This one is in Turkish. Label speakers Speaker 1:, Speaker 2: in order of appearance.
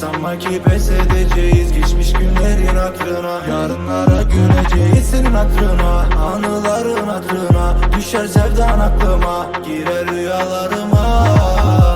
Speaker 1: Sanma ki pes edeceğiz. Geçmiş günlerin hatırına Yarınlara güneceğiz senin hatırına Anıların hatırına Düşer sevdan aklıma. Girer rüyalarıma.